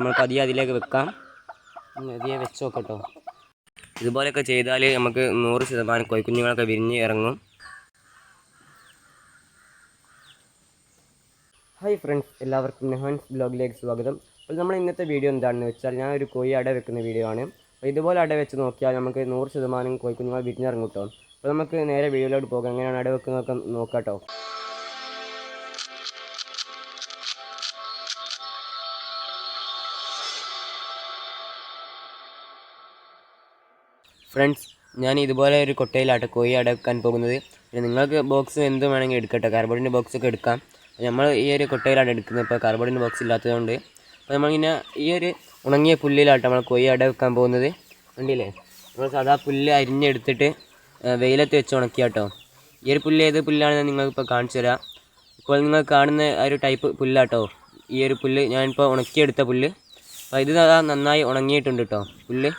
നമ്മൾ പതിയെ അതിലേക്ക് വെക്കാം. പതിയെ വെച്ച് നോക്കട്ടോ. ഇതുപോലെയൊക്കെ ചെയ്താൽ നമുക്ക് നൂറ് ശതമാനം കോഴിക്കുഞ്ഞുങ്ങളൊക്കെ വിരിഞ്ഞ് ഇറങ്ങും. ഹായ് ഫ്രണ്ട്സ് എല്ലാവർക്കും നെഹൻസ് ബ്ലോഗിലേക്ക് സ്വാഗതം. അപ്പോൾ നമ്മൾ ഇന്നത്തെ വീഡിയോ എന്താണെന്ന് വെച്ചാൽ ഞാൻ ഒരു കോഴി അട വെക്കുന്ന വീഡിയോ ആണ്. അപ്പോൾ ഇതുപോലെ അട വെച്ച് നോക്കിയാൽ നമുക്ക് നൂറ് ശതമാനം കോഴിക്കുഞ്ഞുങ്ങൾ വിരിഞ്ഞിറങ്ങും കേട്ടോ. അപ്പോൾ നമുക്ക് നേരെ വീഡിയോയിലോട്ട് പോകാം. എങ്ങനെയാണ് അട വെക്കുന്നതൊക്കെ നോക്കാം കേട്ടോ. ഫ്രണ്ട്സ് ഞാൻ ഇതുപോലെ ഒരു കൊട്ടയിലാണ് കോഴി അടക്കാൻ പോകുന്നത്. പിന്നെ നിങ്ങൾക്ക് ബോക്സ് എന്ത് വേണമെങ്കിൽ എടുക്കട്ടെ. കാർബോർഡിന്റെ ബോക്സ് ഒക്കെ എടുക്കാം. നമ്മൾ ഈ ഒരു കൊട്ടയിലാണ് എടുക്കുന്നത്. ഇപ്പോൾ കാർബോർഡിന്റെ ബോക്സ് ഇല്ലാത്തതുകൊണ്ട്. അപ്പോൾ നമ്മളിങ്ങനെ ഈ ഒരു ഉണങ്ങിയ പുല്ലിലാട്ടെ നമ്മൾ കൊയ്യ അടക്കാൻ പോകുന്നത്. കണ്ടില്ലേ? നമ്മൾ സാധാ പുല്ല് അരിഞ്ഞെടുത്തിട്ട് വെയിലത്ത് വെച്ച് ഉണക്കിയാട്ടോ. ഈ ഒരു പുല്ല് ഏത് പുല്ലാണെന്ന് നിങ്ങൾക്കിപ്പോൾ കാണിച്ചു തരാം. ഇപ്പോൾ നിങ്ങൾ കാണുന്ന ആ ഒരു ടൈപ്പ് പുല്ലാട്ടോ. ഈ ഒരു പുല്ല് ഞാനിപ്പോൾ ഉണക്കിയെടുത്ത പുല്ല്. അപ്പോൾ ഇത് നന്നായി ഉണങ്ങിയിട്ടുണ്ട് കേട്ടോ പുല്ല്.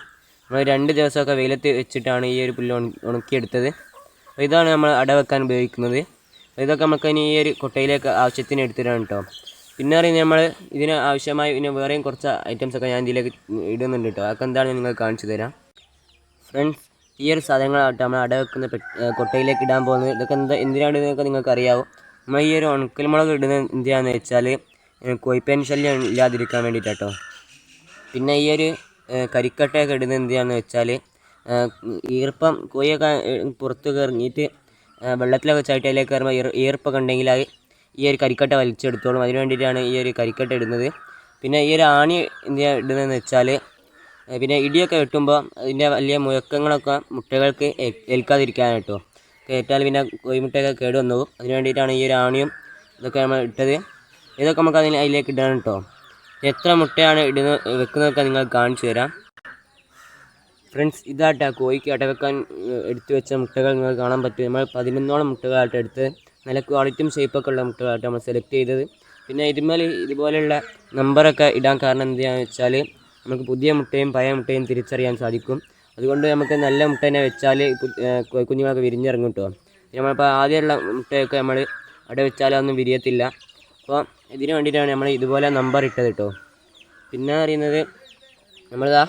നമ്മൾ രണ്ട് ദിവസമൊക്കെ വെയിലത്ത് വെച്ചിട്ടാണ് ഈ ഒരു പുല്ല് ഉണ- ഉണക്കിയെടുത്തത്. അപ്പോൾ ഇതാണ് നമ്മൾ അട വെക്കാൻ ഉപയോഗിക്കുന്നത്. ഇതൊക്കെ നമുക്ക് ഇനി ഈ ഒരു കൊട്ടയിലേക്ക് ആവശ്യത്തിന് എടുത്തിട്ടാണ് കേട്ടോ പിന്നെ അറിയുന്നത് നമ്മൾ ഇതിന് ആവശ്യമായി പിന്നെ വേറെയും കുറച്ച് items ഒക്കെ ഞാൻ ഇതിലേക്ക് ഇടുന്നുണ്ട് കേട്ടോ അതൊക്കെ എന്താണെന്ന് നിങ്ങൾ കാണിച്ചു തരാം. ഫ്രണ്ട്സ് ഈ ഒരു സാധനങ്ങളാവട്ടെ നമ്മൾ അട വെക്കുന്ന കൊട്ടയിലേക്ക് ഇടാൻ പോകുന്നത്. ഇതൊക്കെ എന്താ എന്തിനാണ് ഇതൊക്കെ നിങ്ങൾക്ക് അറിയാവും നമ്മൾ ഈ ഒരു ഉണക്കൽമുളക് ഇടുന്നത് എന്തിനാണെന്ന് വെച്ചാൽ കോയിപ്പേൻ ശല്യം ഇല്ലാതിരിക്കാൻ വേണ്ടിയിട്ടാട്ടോ പിന്നെ ഈ ഒരു കരിക്കട്ടയൊക്കെ ഇടുന്നത് എന്തിനാണെന്ന് വെച്ചാൽ ഈർപ്പം കുഴിയൊക്കെ പുറത്ത് ഇറങ്ങിയിട്ട് വെള്ളത്തിലൊക്കെ അതിലേക്ക് കയറുമ്പോൾ ഈർ ഈർപ്പൊക്കെ ഉണ്ടെങ്കിൽ അത് ഈ ഒരു കരിക്കട്ട വലിച്ചെടുത്തോളും. അതിന് വേണ്ടിയിട്ടാണ് ഈ ഒരു കരിക്കട്ട ഇടുന്നത്. പിന്നെ ഈ ഒരു ആണി എന്തിനാ ഇടുന്നതെന്ന് വെച്ചാൽ പിന്നെ ഇടിയൊക്കെ വെട്ടുമ്പോൾ അതിന്റെ വലിയ മുഴക്കങ്ങളൊക്കെ മുട്ടകൾക്ക് ഏൽക്കാതിരിക്കാൻ കേട്ടോ. കയറ്റാൽ പിന്നെ കോഴിമുട്ടയൊക്കെ കേട് വന്നു അതിന് വേണ്ടിയിട്ടാണ് ഈ ഒരു ആണിയും ഇതൊക്കെ നമ്മൾ ഇട്ടത്. ഇതൊക്കെ നമുക്ക് അതിന് അതിലേക്ക് ഇടണം കേട്ടോ. എത്ര മുട്ടയാണ് ഇടുന്ന വെക്കുന്നതൊക്കെ നിങ്ങൾ കാണിച്ചു തരാം. ഫ്രണ്ട്സ് ഇതാട്ടാ കോഴിക്ക് അടവെക്കാൻ എടുത്തു വെച്ച മുട്ടകൾ നിങ്ങൾ കാണാൻ പറ്റും. നമ്മൾ പതിനൊന്നോളം മുട്ടകളായിട്ട് എടുത്ത് നല്ല ക്വാളിറ്റിയും ഷേപ്പൊക്കെ ഉള്ള മുട്ടകളായിട്ട് നമ്മൾ സെലക്ട് ചെയ്തത്. പിന്നെ ഇതുമേൽ ഇതുപോലെയുള്ള നമ്പറൊക്കെ ഇടാൻ കാരണം എന്താണെന്ന് വെച്ചാൽ നമുക്ക് പുതിയ മുട്ടയും പഴയ മുട്ടയും തിരിച്ചറിയാൻ സാധിക്കും. അതുകൊണ്ട് നമുക്ക് നല്ല മുട്ട തന്നെ വെച്ചാൽ കുഞ്ഞുങ്ങളൊക്കെ വിരിഞ്ഞിറങ്ങും കേട്ടോ നമ്മളിപ്പോൾ ആദ്യമുള്ള മുട്ടയൊക്കെ നമ്മൾ അവിടെ വെച്ചാൽ അതൊന്നും വിരിയത്തില്ല. അപ്പോൾ ഇതിന് വേണ്ടിയിട്ടാണ് നമ്മൾ ഇതുപോലെ നമ്പർ ഇട്ടത് കേട്ടോ പിന്നെ അറിയുന്നത് നമ്മളിതാ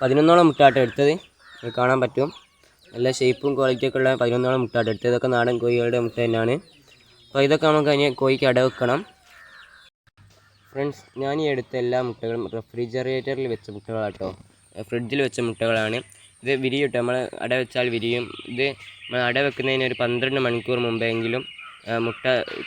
പതിനൊന്നോളം മുട്ടാട്ടം എടുത്തത്. കാണാൻ പറ്റും. നല്ല ഷേപ്പും ക്വാളിറ്റിയൊക്കെ ഉള്ള പതിനൊന്നോളം മുട്ടാട്ടം എടുത്തത്. ഇതൊക്കെ നാടൻ കോഴികളുടെ മുട്ട തന്നെയാണ്. അപ്പോൾ ഇതൊക്കെ നമുക്ക് അതിന് കോഴിക്ക് അടവെക്കണം ഫ്രണ്ട്സ് ഞാൻ ഈ എടുത്ത എല്ലാ മുട്ടകളും റെഫ്രിജറേറ്ററിൽ വെച്ച മുട്ടകളാണ് കേട്ടോ ഫ്രിഡ്ജിൽ വെച്ച മുട്ടകളാണ്. ഇത് വിരിയും കേട്ടോ നമ്മൾ അട വെച്ചാൽ വിരിയും. ഇത് നമ്മൾ അട വെക്കുന്നതിന് ഒരു പന്ത്രണ്ട് മണിക്കൂർ മുമ്പെങ്കിലും മുട്ട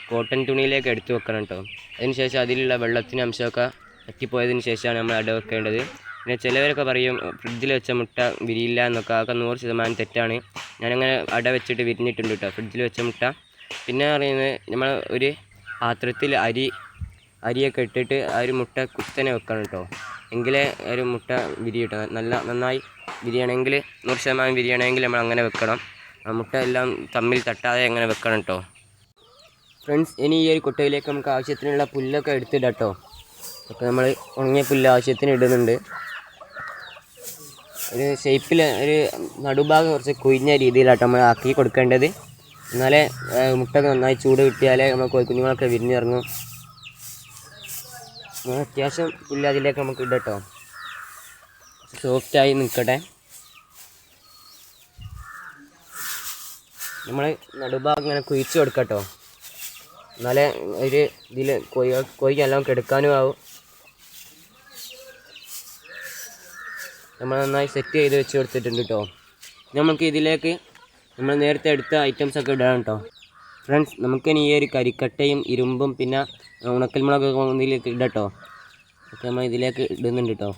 കോട്ടൺ തുണിയിലേക്ക് എടുത്തു വെക്കണം കേട്ടോ അതിന് ശേഷം അതിലുള്ള വെള്ളത്തിന്റെ അംശമൊക്കെ പറ്റിപ്പോയതിന് ശേഷമാണ് നമ്മൾ അട വെക്കേണ്ടത്. പിന്നെ ചിലവരൊക്കെ പറയും ഫ്രിഡ്ജിൽ വെച്ച മുട്ട വിരിയില്ല എന്നൊക്കെ. അതൊക്കെ നൂറ് ശതമാനം തെറ്റാണ്. ഞാനങ്ങനെ അട വെച്ചിട്ട് വിരിഞ്ഞിട്ടുണ്ട് കേട്ടോ ഫ്രിഡ്ജിൽ വെച്ച മുട്ട. പിന്നെ പറയുന്നത് നമ്മൾ ഒരു പാത്രത്തിൽ അരി അരിയൊക്കെ ഇട്ടിട്ട് ആ ഒരു മുട്ട കുത്തനെ വെക്കണം കേട്ടോ എങ്കിലേ ഒരു മുട്ട വിരിയട്ടോ നല്ല നന്നായി വിരിയണമെങ്കിൽ നൂറ് ശതമാനം വിരിയണമെങ്കിൽ നമ്മൾ അങ്ങനെ വെക്കണം. മുട്ട എല്ലാം തമ്മിൽ തട്ടാതെ അങ്ങനെ വെക്കണം കേട്ടോ ഫ്രണ്ട്സ് ഇനി ഈ ഒരു കുട്ടയിലേക്ക് നമുക്ക് ആവശ്യത്തിനുള്ള പുല്ലൊക്കെ എടുത്തിടാം കേട്ടോ അപ്പോൾ നമ്മൾ ഉണങ്ങിയ പുല്ല് ആവശ്യത്തിന് ഇടുന്നുണ്ട്. ഒരു ഷേപ്പിൽ ഒരു നടുഭാഗം കുറച്ച് കുഴിഞ്ഞ രീതിയിലാട്ടോ നമ്മൾ ആക്കി കൊടുക്കേണ്ടത്. എന്നാലേ മുട്ടൊക്കെ മുട്ട നന്നായി ചൂട് കിട്ടിയാലേ നമ്മൾ കുഞ്ഞുങ്ങളൊക്കെ വിരിഞ്ഞിറങ്ങും. അത്യാവശ്യം പുല്ല് അതിലേക്ക് നമുക്ക് ഇടട്ടോ. സോഫ്റ്റായി നിൽക്കട്ടെ നമ്മൾ നടുഭാഗം ഇങ്ങനെ കുഴിച്ച് കൊടുക്കട്ടോ. എന്നാലേ ഒരു ഇതിൽ കോഴി കോഴിക്കെല്ലാം കെടുക്കാനും ആവും. നമ്മൾ നന്നായി സെറ്റ് ചെയ്ത് വെച്ച് കൊടുത്തിട്ടുണ്ട് കേട്ടോ നമുക്ക് ഇതിലേക്ക് നമ്മൾ നേരത്തെ എടുത്ത ഐറ്റംസ് ഒക്കെ ഇടാൻ കേട്ടോ ഫ്രണ്ട്സ് നമുക്കിനി ഈ ഒരു കരിക്കട്ടയും ഇരുമ്പും പിന്നെ ഉണക്കൽമുളകൊക്കെ ഇതിലേക്ക് ഇടട്ടോ ഒക്കെ നമ്മൾ ഇതിലേക്ക് ഇടുന്നുണ്ട് കേട്ടോ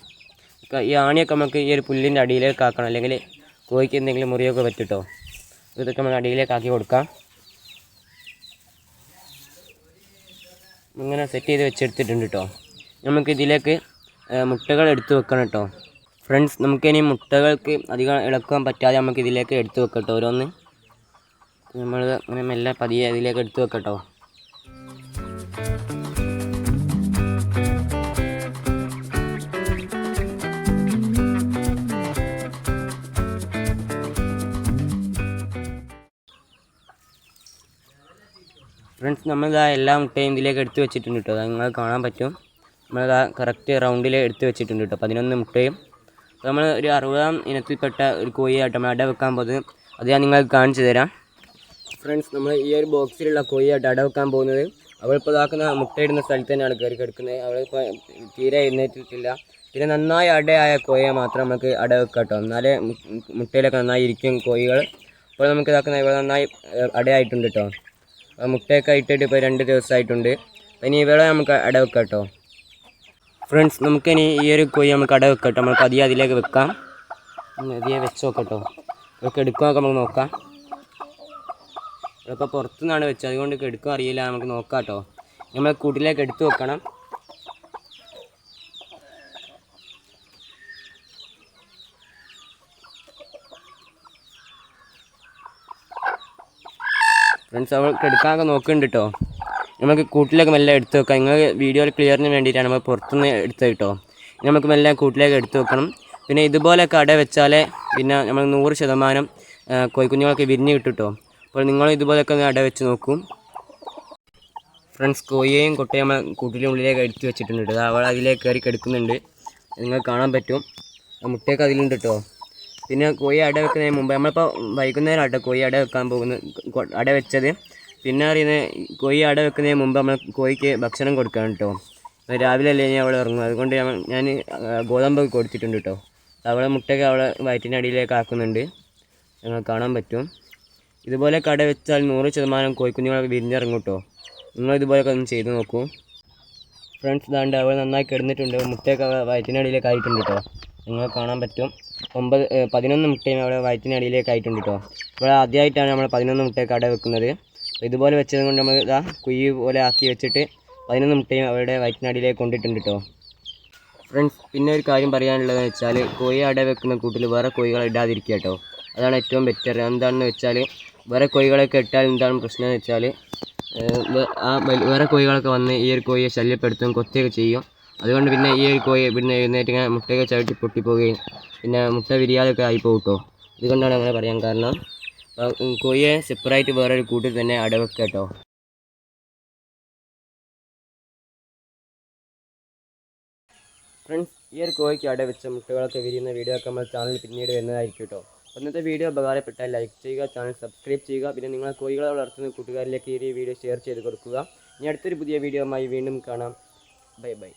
ഈ ആണിയൊക്കെ നമുക്ക് ഈ ഒരു പുല്ലിന്റെ അടിയിലേക്ക് ആക്കണം. അല്ലെങ്കിൽ കോഴിക്ക് എന്തെങ്കിലും മുറിയൊക്കെ പറ്റും കേട്ടോ ഇതൊക്കെ നമുക്ക് അടിയിലേക്ക് ആക്കി കൊടുക്കാം. ഇങ്ങനെ സെറ്റ് ചെയ്ത് വെച്ചെടുത്തിട്ടുണ്ട് കേട്ടോ നമുക്ക് ഇതിലേക്ക് മുട്ടകൾ എടുത്ത് വെക്കണം കേട്ടോ ഫ്രണ്ട്സ് നമുക്കിനി മുട്ടകൾക്ക് അധികം ഇളക്കാൻ പറ്റാതെ നമുക്ക് ഇതിലേക്ക് എടുത്ത് വെക്കട്ടോ ഓരോന്ന്. നമ്മൾ അങ്ങനെ മെല്ലെ പതിയെ ഇതിലേക്ക് എടുത്ത് വെക്കട്ടോ ഫ്രണ്ട്സ് നമ്മളിതാ എല്ലാ മുട്ടയും ഇതിലേക്ക് എടുത്ത് വെച്ചിട്ടുണ്ട് കേട്ടോ. അത് നിങ്ങൾ കാണാൻ പറ്റും. നമ്മളിതാ കറക്റ്റ് റൗണ്ടിൽ എടുത്തു വെച്ചിട്ടുണ്ട് കേട്ടോ. പതിനൊന്ന് മുട്ടയും. അപ്പോൾ നമ്മൾ ഒരു അറുപതാം ഇനത്തിൽപ്പെട്ട ഒരു കോഴിയായിട്ട് നമ്മൾ അട വെക്കാൻ പോകുന്നത് അത് ഞാൻ നിങ്ങൾക്ക് കാണിച്ചു തരാം. ഫ്രണ്ട്സ് നമ്മൾ ഈ ഒരു ബോക്സിലുള്ള കോഴിയായിട്ട് അട വെക്കാൻ പോകുന്നത് അവളിപ്പോൾ ഇതാക്കുന്ന മുട്ടയിടുന്ന സ്ഥലത്ത് തന്നെയാണ് കയറി കിടക്കുന്നത്. അവളിപ്പോൾ തീരെ എഴുന്നേറ്റിട്ടില്ല. പിന്നെ നന്നായി അടയായ കോഴിയെ മാത്രം നമുക്ക് അട വെക്കാം കേട്ടോ. എന്നാലേ മുട്ടയിലൊക്കെ നന്നായി ഇരിക്കും കോഴികൾ അപ്പോൾ നമുക്ക് ഇതാക്കുന്ന ഇവിടെ നന്നായി അടയായിട്ടുണ്ട് കേട്ടോ. മുട്ടയൊക്കെ ഇട്ടിട്ട് ഇപ്പോൾ രണ്ട് ദിവസമായിട്ടുണ്ട്. അപ്പം ഇനി ഇവിടെ നമുക്ക് അട വെക്കാം കേട്ടോ. ഫ്രണ്ട്സ് നമുക്കിനി ഈ ഒരു കോഴി നമുക്ക് അട വെക്കാം കേട്ടോ. നമുക്ക് അധികം അതിലേക്ക് വെക്കാം. അധികം വെച്ച് നോക്കാം കേട്ടോ. ഇതൊക്കെ എടുക്കുമൊക്കെ നമുക്ക് നോക്കാം. ഇതൊക്കെ പുറത്തുനിന്നാണ് വെച്ചത്. അതുകൊണ്ട് എടുക്കാൻ അറിയില്ല. നമുക്ക് നോക്കാം കേട്ടോ. നമ്മൾ കൂട്ടിലേക്ക് എടുത്തു വെക്കണം. ഫ്രണ്ട്സ് അവൾക്ക് എടുക്കാനൊക്കെ നോക്കുന്നുണ്ട് കേട്ടോ നമുക്ക് കൂട്ടിലേക്ക് മെല്ലെ എടുത്ത് വെക്കാം. നിങ്ങൾ വീഡിയോയിൽ ക്ലിയറിന് വേണ്ടിയിട്ടാണ് നമ്മൾ പുറത്തുനിന്ന് എടുത്തത് കേട്ടോ നമുക്ക് മെല്ലെ കൂട്ടിലേക്ക് എടുത്ത് വെക്കണം. പിന്നെ ഇതുപോലെ കട വെച്ചാലേ പിന്നെ നമ്മൾ നൂറ് ശതമാനം കോഴിക്കുഞ്ഞുങ്ങളൊക്കെ വിരിഞ്ഞ് കിട്ടും അപ്പോൾ നിങ്ങൾ ഇതുപോലെയൊക്കെ ഒന്ന് അട വെച്ച് നോക്കും. ഫ്രണ്ട്സ് കോയിയെയും കൊട്ടയും നമ്മൾ കൂട്ടിന്റെ ഉള്ളിലേക്ക് എടുത്ത് വെച്ചിട്ടുണ്ട് അവൾ അതിലേക്ക് കയറി കിടക്കുന്നുണ്ട്. നിങ്ങൾ കാണാൻ പറ്റും. മുട്ടയൊക്കെ അതിലുണ്ട് കേട്ടോ പിന്നെ കോഴി അട വെക്കുന്നതിന് മുമ്പ് നമ്മളിപ്പോൾ വൈകുന്നേരം ആട്ടോ കോഴി അട വെക്കാൻ പോകുന്നത് അട വെച്ചത്. പിന്നെ അറിയുന്നത് കോഴി അട വെക്കുന്നതിന് മുമ്പ് നമ്മൾ കോഴിക്ക് ഭക്ഷണം കൊടുക്കണം കേട്ടോ രാവിലെ അല്ലേ ഞാൻ അവളെ ഇറങ്ങും അതുകൊണ്ട് ഞാൻ ഗോതമ്പ് കൊടുത്തിട്ടുണ്ട് കേട്ടോ അവളെ മുട്ടയൊക്കെ അവളെ വയറ്റിന്റെ അടിയിലേക്ക് ആക്കുന്നുണ്ട്. നിങ്ങൾ കാണാൻ പറ്റും. ഇതുപോലെ കട വെച്ചാൽ നൂറ് ശതമാനം കോഴിക്കുഞ്ഞുങ്ങളൊക്കെ വിരിഞ്ഞിറങ്ങും കേട്ടോ നിങ്ങൾ ഇതുപോലെയൊക്കെ ഒന്ന് ചെയ്ത് നോക്കൂ. ഫ്രണ്ട്സ് ഇതാണ്ട് അവൾ നന്നായി കിടന്നിട്ടുണ്ട്. മുട്ടയൊക്കെ അവളെ വയറ്റിനടിയിലേക്ക് ആയിട്ടുണ്ട് കേട്ടോ നിങ്ങൾ കാണാൻ പറ്റും. ഒമ്പത് പതിനൊന്ന് മുട്ടയും അവിടെ വയറ്റിനടിയിലേക്ക് ആയിട്ടുണ്ട് കേട്ടോ ഇവിടെ ആദ്യമായിട്ടാണ് നമ്മൾ പതിനൊന്ന് മുട്ടയൊക്കെ അവിടെ വെക്കുന്നത്. ഇതുപോലെ വെച്ചത് കൊണ്ട് നമ്മൾ ഇതാ കുയ്യ് പോലെ ആക്കി വെച്ചിട്ട് പതിനൊന്ന് മുട്ടയും അവരുടെ വയറ്റിനടിയിലേക്ക് കൊണ്ടിട്ടുണ്ട് കേട്ടോ ഫ്രണ്ട്സ് പിന്നെ ഒരു കാര്യം പറയാനുള്ളതെന്ന് വെച്ചാൽ കോഴി അവിടെ വെക്കുന്ന കൂട്ടിൽ വേറെ കോഴികളെ ഇടാതിരിക്കുക കേട്ടോ അതാണ് ഏറ്റവും ബെറ്റർ എന്താണെന്ന് വെച്ചാൽ വേറെ കോഴികളൊക്കെ ഇട്ടാൽ എന്താണ് പ്രശ്നം എന്ന് വെച്ചാൽ ആ വേറെ കോഴികളൊക്കെ വന്ന് ഈ ഒരു കോഴിയെ ശല്യപ്പെടുത്തും കൊത്തുകയൊക്കെ ചെയ്യും. അതുകൊണ്ട് പിന്നെ ഈ കോഴി പിന്നെ എഴുന്നേറ്റ് ഇങ്ങനെ മുട്ടയൊക്കെ ചവിട്ടി പൊട്ടിപ്പോവുകയും പിന്നെ മുട്ട വിരിയാതൊക്കെ ആയിപ്പോകും കേട്ടോ ഇതുകൊണ്ടാണ് അങ്ങനെ പറയാൻ കാരണം. കോഴിയെ സെപ്പറേറ്റ് വേറൊരു കൂട്ടിൽ തന്നെ അടവെക്കുക കേട്ടോ ഫ്രണ്ട്സ് ഈ ഒരു കോഴിക്ക് അട വെച്ച മുട്ടകളൊക്കെ വിരിയുന്ന വീഡിയോ ഒക്കെ നമ്മൾ ചാനൽ പിന്നീട് വരുന്നതായിരിക്കും കേട്ടോ ഇന്നത്തെ വീഡിയോ ഉപകാരപ്പെട്ടാൽ ലൈക്ക് ചെയ്യുക ചാനൽ സബ്സ്ക്രൈബ് ചെയ്യുക പിന്നെ നിങ്ങളെ കോഴികളെ വളർത്തുന്ന കൂട്ടുകാരിലേക്ക് ഈ വീഡിയോ ഷെയർ ചെയ്ത് കൊടുക്കുക. ഇനി അടുത്തൊരു പുതിയ വീഡിയോ വീണ്ടും കാണാം. Bye bye